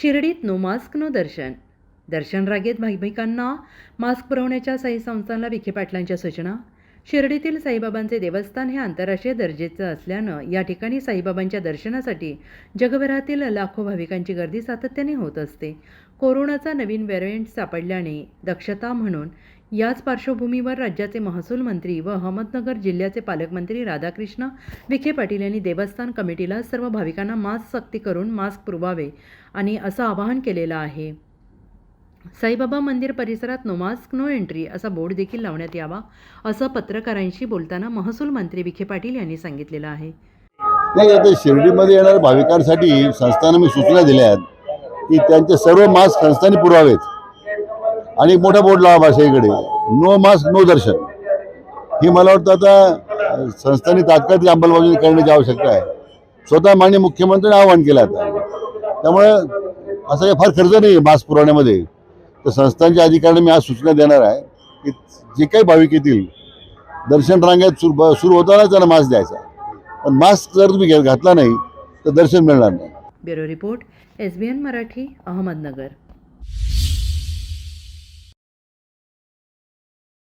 शिर्डीत no mask no darshan. दर्शन रागेत भाविकांना मास्क पुरवण्याच्या साई संस्थांना विखे पाटलांच्या सूचना. शिर्डीतील साईबाबांचे देवस्थान हे आंतरराष्ट्रीय दर्जेचं असल्यानं या ठिकाणी साईबाबांच्या दर्शनासाठी जगभरातील लाखो भाविकांची गर्दी सातत्याने होत असते. कोरोनाचा नवीन व्हेरियंट सापडल्याने दक्षता म्हणून याच पार्श्वभूमीवर राज्याचे महसूल मंत्री व अहमदनगर जिल्ह्याचे पालकमंत्री राधाकृष्ण विखे पाटील यांनी देवस्थान कमिटीला सर्व भाविकांना मास्क सक्ती करून मास्क पुरवावे आणि असं आवाहन केलेलं आहे. साईबाबा मंदिर परिसरात नो मास्क नो एंट्री असा बोर्ड देखील लावण्यात यावा असं पत्रकारांशी बोलताना महसूल मंत्री विखे पाटील यांनी सांगितलेलं आहे. नाही आता शिर्डीमध्ये येणाऱ्या भाविकांसाठी संस्थानं मी सूचना दिल्या आहेत की त्यांचे सर्व मास्क संस्थांनी पुरवावेत आणि एक मोठा बोर्ड लावा भाषेकडे नो मास्क नो दर्शन. ही मला वाटतं आता संस्थांनी तात्काळ अंमलबजावणी करण्याची आवश्यकता आहे. स्वतः मान्य मुख्यमंत्र्यांनी आवाहन केलं आता. त्यामुळे असं काही फार खर्च नाही मास्क पुरवण्यामध्ये. तर संस्थांच्या अधिकाऱ्यांना मी आज सूचना देणार आहे की जे काही भाविक येतील दर्शन रांगेत सुरू सुरू होतानाच त्यांना मास्क द्यायचा. पण मास्क जर तुम्ही घे- घातला नाही तर दर्शन मिळणार नाही. Bureau report S B N Marathi Ahmednagar.